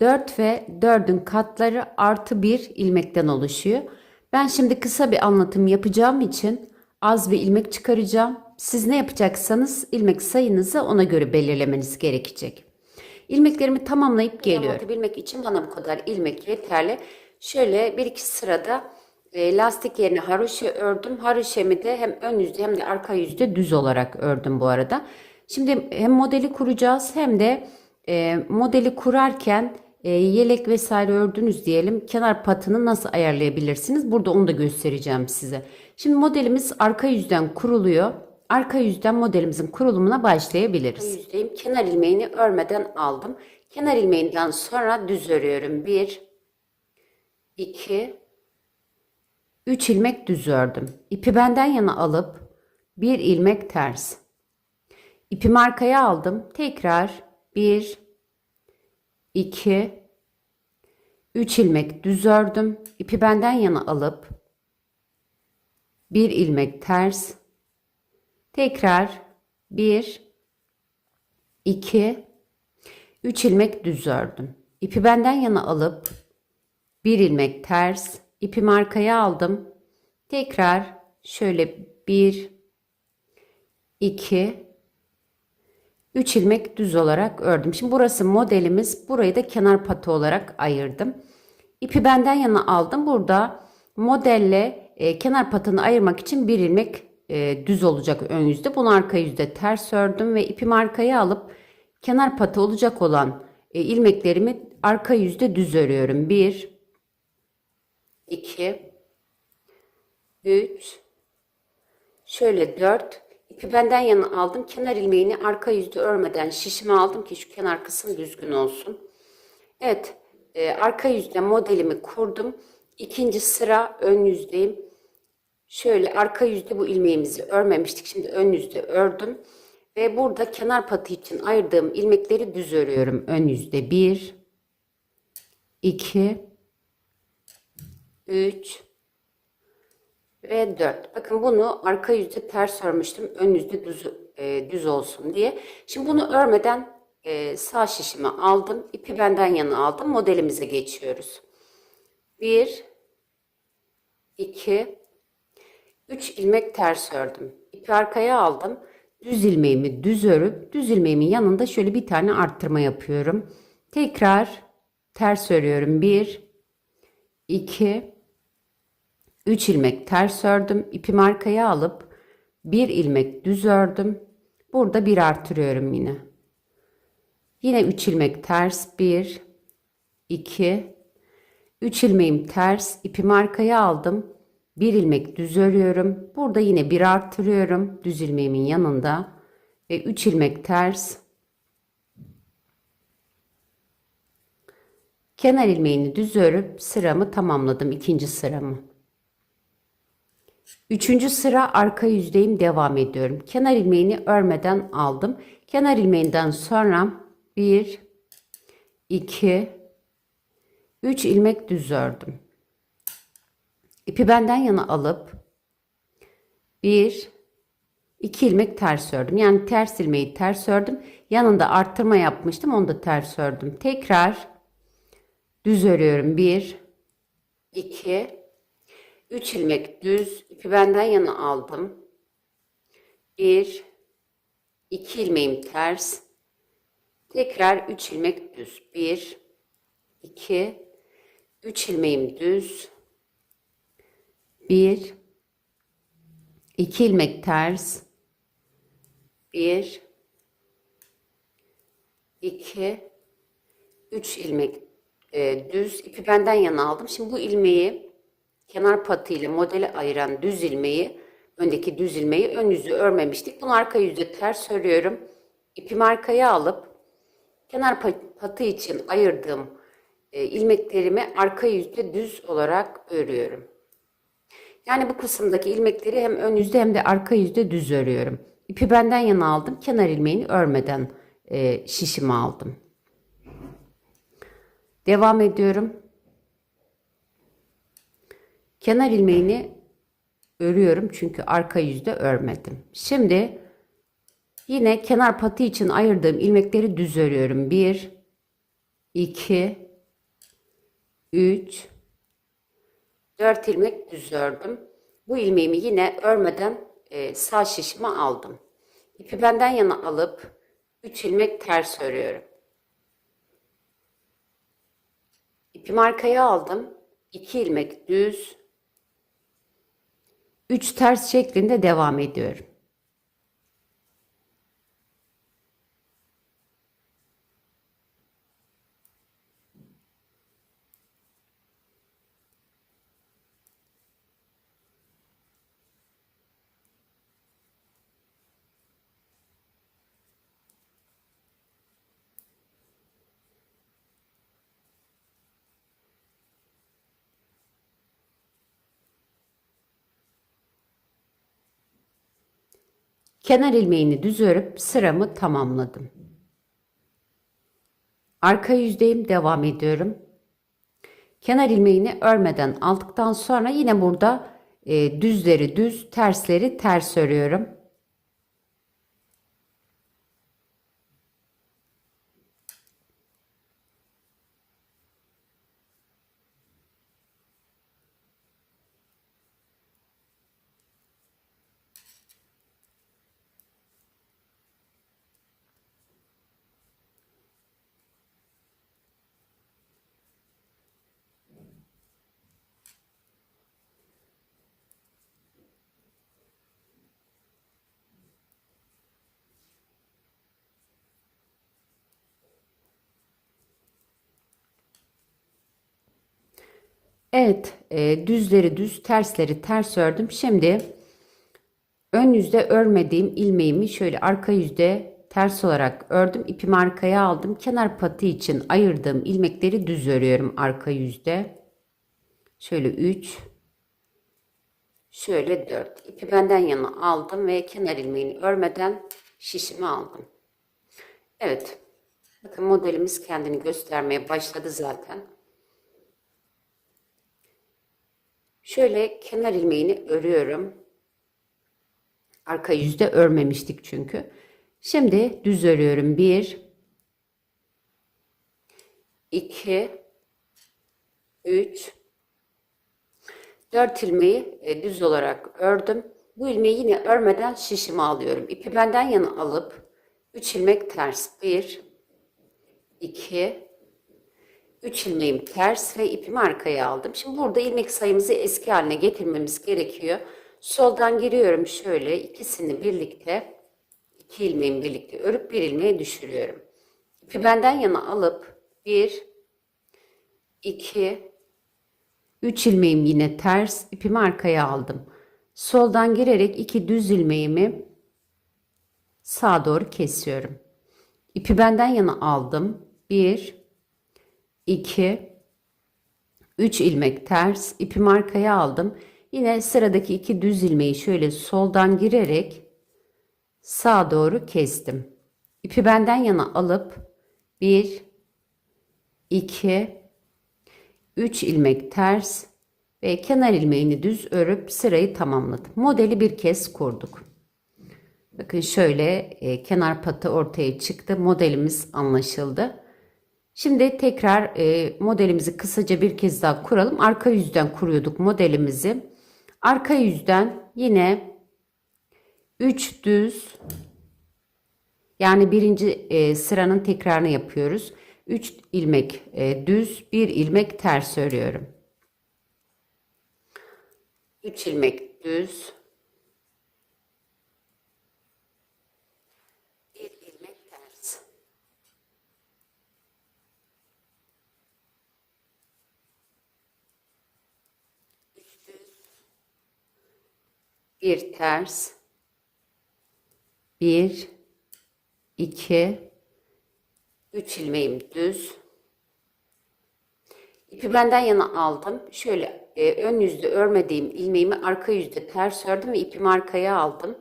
4 ve 4'ün katları artı 1 ilmekten oluşuyor. Ben şimdi kısa bir anlatım yapacağım için az bir ilmek çıkaracağım. Siz ne yapacaksanız ilmek sayınızı ona göre belirlemeniz gerekecek. İlmeklerimi tamamlayıp geliyorum. Anlatabilmek için bana bu kadar ilmek yeterli. Şöyle bir iki sırada e, lastik yerine haroşa ördüm. Haroşemi de hem ön yüzde hem de arka yüzde düz olarak ördüm bu arada. Şimdi hem modeli kuracağız hem de e, modeli kurarken e, yelek vesaire ördünüz diyelim. Kenar patını nasıl ayarlayabilirsiniz? Burada onu da göstereceğim size. Şimdi modelimiz arka yüzden kuruluyor. Arka yüzden modelimizin kurulumuna başlayabiliriz. Arka yüzdeyim. Kenar ilmeğini örmeden aldım. Kenar ilmeğinden sonra düz örüyorum. 1 2 3 ilmek düz ördüm. İpi benden yana alıp bir ilmek ters. İpimi arkaya aldım. Tekrar 1 2 3 ilmek düz ördüm. İpi benden yana alıp bir ilmek ters. Tekrar 1 2 3 ilmek düz ördüm. İpi benden yana alıp bir ilmek ters. İpimi arkaya aldım. Tekrar şöyle 1 2 3 ilmek düz olarak ördüm. Şimdi burası modelimiz. Burayı da kenar patı olarak ayırdım. İpi benden yana aldım. Burada modelle e, kenar patını ayırmak için bir ilmek e, düz olacak ön yüzde. Bunu arka yüzde ters ördüm ve ipimi arkaya alıp kenar patı olacak olan e, ilmeklerimi arka yüzde düz örüyorum. 1 2 3 şöyle 4 İpi benden yana aldım. Kenar ilmeğini arka yüzde örmeden şişime aldım ki şu kenar kısım düzgün olsun. Evet. E, arka yüzde modelimi kurdum. İkinci sıra ön yüzdeyim. Şöyle arka yüzde bu ilmeğimizi örmemiştik. Şimdi ön yüzde ördüm. Ve burada kenar patı için ayırdığım ilmekleri düz örüyorum. Ön yüzde 1 2 3 ve 4. Bakın bunu arka yüzde ters örmüştüm. Ön yüzde düz, e, düz olsun diye. Şimdi bunu örmeden e, sağ şişimi aldım. İpi benden yana aldım. Modelimize geçiyoruz. 1 2 3 ilmek ters ördüm. İpi arkaya aldım. Düz ilmeğimi düz örüp düz ilmeğimin yanında şöyle bir tane arttırma yapıyorum. Tekrar ters örüyorum. 1 2 3 ilmek ters ördüm. İpimi arkaya alıp bir ilmek düz ördüm. Burada bir artırıyorum yine. Yine 3 ilmek ters 1 2 3 ilmeğim ters ipimi arkaya aldım. Bir ilmek düz örüyorum. Burada yine bir artırıyorum düz ilmeğimin yanında ve 3 ilmek ters kenar ilmeğini düz örüp sıramı tamamladım ikinci sıramı. Üçüncü sıra arka yüzdeyim devam ediyorum. Kenar ilmeğini örmeden aldım. Kenar ilmeğinden sonra 1 2 3 ilmek düz ördüm. İpi benden yana alıp 1 2 ilmek ters ördüm. Yani ters ilmeği ters ördüm. Yanında arttırma yapmıştım. Onu da ters ördüm. Tekrar düz örüyorum. 1 2 3 ilmek düz ipi benden yana aldım. 1 2 ilmeğim ters. Tekrar 3 ilmek düz. 1 2 3 ilmeğim düz. 1 2 ilmek ters. 1 2 3 ilmek e, düz ipi benden yana aldım. Şimdi bu ilmeği kenar patı ile modeli ayıran düz ilmeği, öndeki düz ilmeği ön yüzü örmemiştik. Bunu arka yüzde ters örüyorum. İpimi arkaya alıp kenar pa- patı için ayırdığım e, ilmeklerimi arka yüzde düz olarak örüyorum. Yani bu kısımdaki ilmekleri hem ön yüzde hem de arka yüzde düz örüyorum. İpi benden yana aldım. Kenar ilmeğini örmeden e, şişimi aldım. Devam ediyorum. Kenar ilmeğini örüyorum çünkü arka yüzde örmedim. Şimdi yine kenar patı için ayırdığım ilmekleri düz örüyorum. 1 2 3 4 ilmek düz ördüm. Bu ilmeğimi yine örmeden e, sağ şişime aldım. İpi benden yana alıp 3 ilmek ters örüyorum. İpimi arkaya aldım. 2 ilmek düz. 3 ters şeklinde devam ediyorum. Kenar ilmeğini düz örüp sıramı tamamladım. Arka yüzdeyim devam ediyorum. Kenar ilmeğini örmeden aldıktan sonra yine burada e, düzleri düz, tersleri ters örüyorum. Evet, e, düzleri düz, tersleri ters ördüm. Şimdi ön yüzde örmediğim ilmeğimi şöyle arka yüzde ters olarak ördüm. İpimi arkaya aldım. Kenar patı için ayırdığım ilmekleri düz örüyorum arka yüzde. Şöyle 3 şöyle 4. İpi benden yana aldım ve kenar ilmeğini örmeden şişimi aldım. Evet. Bakın modelimiz kendini göstermeye başladı zaten. Şöyle kenar ilmeğini örüyorum. Arka yüzde örmemiştik çünkü. Şimdi düz örüyorum. 1 2 3 4 ilmeği e, düz olarak ördüm. Bu ilmeği yine örmeden şişimi alıyorum. İpi benden yana alıp 3 ilmek ters. 1 2 3 ilmeğim ters ve ipimi arkaya aldım. Şimdi burada ilmek sayımızı eski haline getirmemiz gerekiyor. Soldan giriyorum şöyle ikisini birlikte iki ilmeğimi birlikte örüp bir ilmeğe düşürüyorum. İpi benden yana alıp 1 2 3 ilmeğim yine ters ipimi arkaya aldım. Soldan girerek iki düz ilmeğimi sağa doğru kesiyorum. İpi benden yana aldım. 1 2 3 ilmek ters ipimi arkaya aldım. Yine sıradaki iki düz ilmeği şöyle soldan girerek sağa doğru kestim. İpi benden yana alıp 1 2 3 ilmek ters ve kenar ilmeğini düz örüp sırayı tamamladım. Modeli bir kez kurduk. Bakın şöyle e, kenar patı ortaya çıktı. Modelimiz anlaşıldı. Şimdi tekrar e, modelimizi kısaca bir kez daha kuralım. Arka yüzden kuruyorduk modelimizi. Arka yüzden yine 3 düz yani birinci e, sıranın tekrarını yapıyoruz. 3 ilmek e, düz, 1 ilmek ters örüyorum. 3 ilmek düz, 1 ilmek ters. Üç düz, bir ters, bir, iki, 3 ilmeğim düz. İpi benden yana aldım. Şöyle e, ön yüzde örmediğim ilmeğimi arka yüzde ters ördüm ve ipimi arkaya aldım.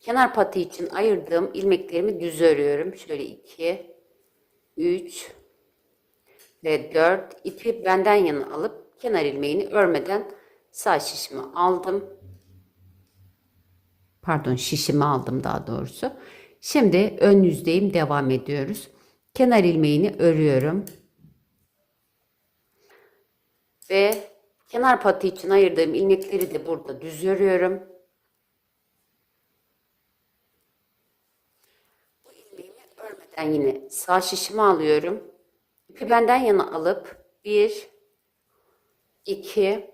Kenar patı için ayırdığım ilmeklerimi düz örüyorum. Şöyle 2, 3 ve 4 ipi benden yana alıp kenar ilmeğini örmeden sağ şişimi aldım. Pardon şişimi aldım daha doğrusu. Şimdi ön yüzdeyim devam ediyoruz. Kenar ilmeğini örüyorum. Ve kenar patı için ayırdığım ilmekleri de burada düz örüyorum. Bu ilmeğimi örmeden yine sağ şişimi alıyorum. İpi benden yana alıp 1 2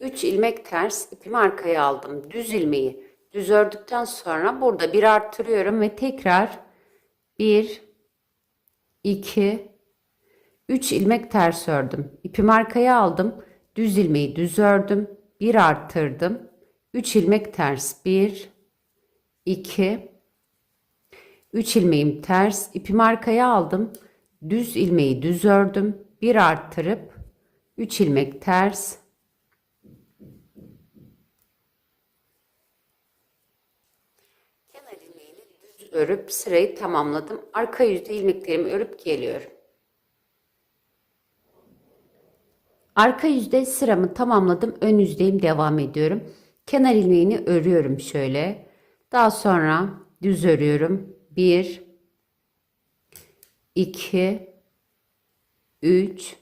3 ilmek ters ipimi arkaya aldım. Düz ilmeği düz ördükten sonra burada bir arttırıyorum ve tekrar 1 2 3 ilmek ters ördüm. İpimi arkaya aldım. Düz ilmeği düz ördüm. Bir arttırdım. 3 ilmek ters. 1 2 3 ilmeğim ters. İpimi arkaya aldım. Düz ilmeği düz ördüm. Bir arttırıp 3 ilmek ters. Kenar ilmeğini düz örüp sırayı tamamladım. Arka yüzde ilmeklerimi örüp geliyorum. Arka yüzde sıramı tamamladım. Ön yüzdeyim devam ediyorum. Kenar ilmeğini örüyorum şöyle. Daha sonra düz örüyorum. 1 2 3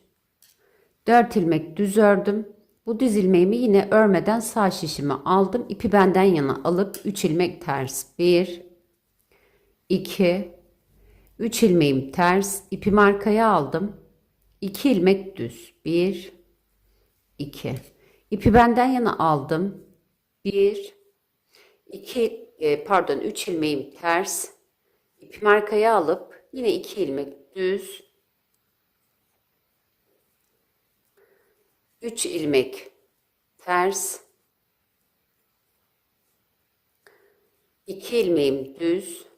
4 ilmek düz ördüm. Bu düz ilmeğimi yine örmeden sağ şişimi aldım. İpi benden yana alıp 3 ilmek ters. 1 2 3 ilmeğim ters. İpimi arkaya aldım. 2 ilmek düz. 1 2 İpi benden yana aldım. 1 2 e, pardon 3 ilmeğim ters. İpimi arkaya alıp yine 2 ilmek düz. 3 ilmek ters. 2 ilmeğim düz.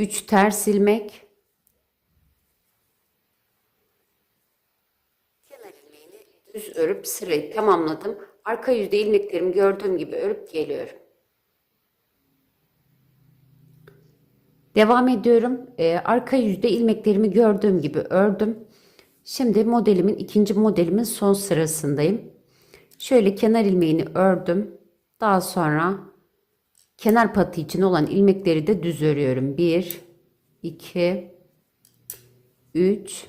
3 ters ilmek. Düz örüp sırayı tamamladım. Arka yüzde ilmeklerimi gördüğüm gibi örüp geliyorum. Devam ediyorum. Ee, arka yüzde ilmeklerimi gördüğüm gibi ördüm. Şimdi modelimin ikinci modelimin son sırasındayım. Şöyle kenar ilmeğini ördüm. Daha sonra kenar patı için olan ilmekleri de düz örüyorum. 1 2 3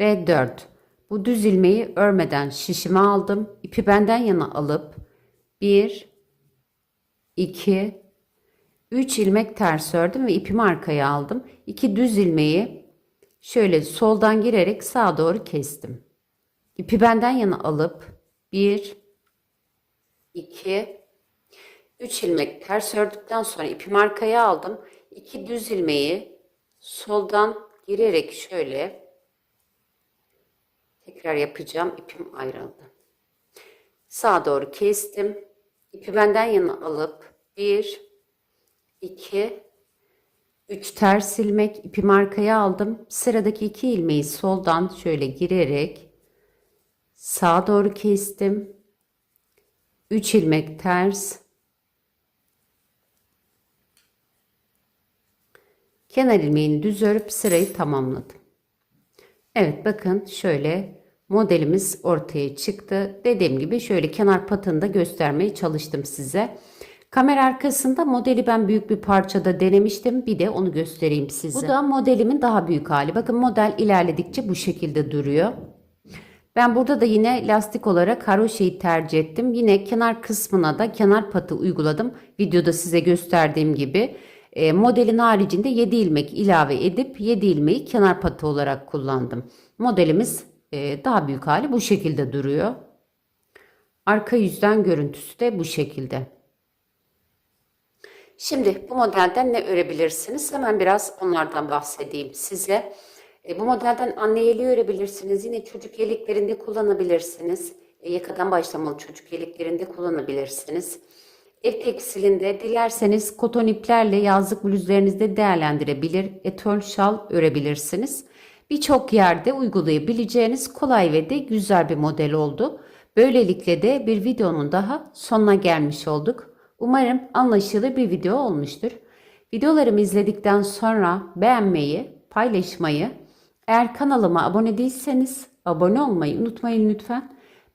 ve 4. Bu düz ilmeği örmeden şişime aldım. İpi benden yana alıp 1 2 3 ilmek ters ördüm ve ipimi arkaya aldım. 2 düz ilmeği şöyle soldan girerek sağa doğru kestim. İpi benden yana alıp 1 2 3 ilmek ters ördükten sonra ipimi arkaya aldım. 2 düz ilmeği soldan girerek şöyle tekrar yapacağım. İpim ayrıldı. Sağa doğru kestim. İpi benden yana alıp 1 2 3 ters ilmek ipimi arkaya aldım. Sıradaki iki ilmeği soldan şöyle girerek sağa doğru kestim. 3 ilmek ters. Kenar ilmeğini düz örüp sırayı tamamladım. Evet bakın şöyle modelimiz ortaya çıktı. Dediğim gibi şöyle kenar patını da göstermeye çalıştım size. Kamera arkasında modeli ben büyük bir parçada denemiştim. Bir de onu göstereyim size. Bu da modelimin daha büyük hali. Bakın model ilerledikçe bu şekilde duruyor. Ben burada da yine lastik olarak haroşeyi tercih ettim. Yine kenar kısmına da kenar patı uyguladım. Videoda size gösterdiğim gibi. E, modelin haricinde 7 ilmek ilave edip 7 ilmeği kenar patı olarak kullandım. Modelimiz e, daha büyük hali bu şekilde duruyor. Arka yüzden görüntüsü de bu şekilde. Şimdi bu modelden ne örebilirsiniz? Hemen biraz onlardan bahsedeyim size. E, bu modelden anne yeleği örebilirsiniz. Yine çocuk yeleklerinde kullanabilirsiniz. E, yakadan başlamalı çocuk yeleklerinde kullanabilirsiniz. Ev tekstilinde dilerseniz koton iplerle yazlık bluzlarınızda değerlendirebilir, etol şal örebilirsiniz. Birçok yerde uygulayabileceğiniz kolay ve de güzel bir model oldu. Böylelikle de bir videonun daha sonuna gelmiş olduk. Umarım anlaşılır bir video olmuştur. Videolarımı izledikten sonra beğenmeyi, paylaşmayı, eğer kanalıma abone değilseniz abone olmayı unutmayın lütfen.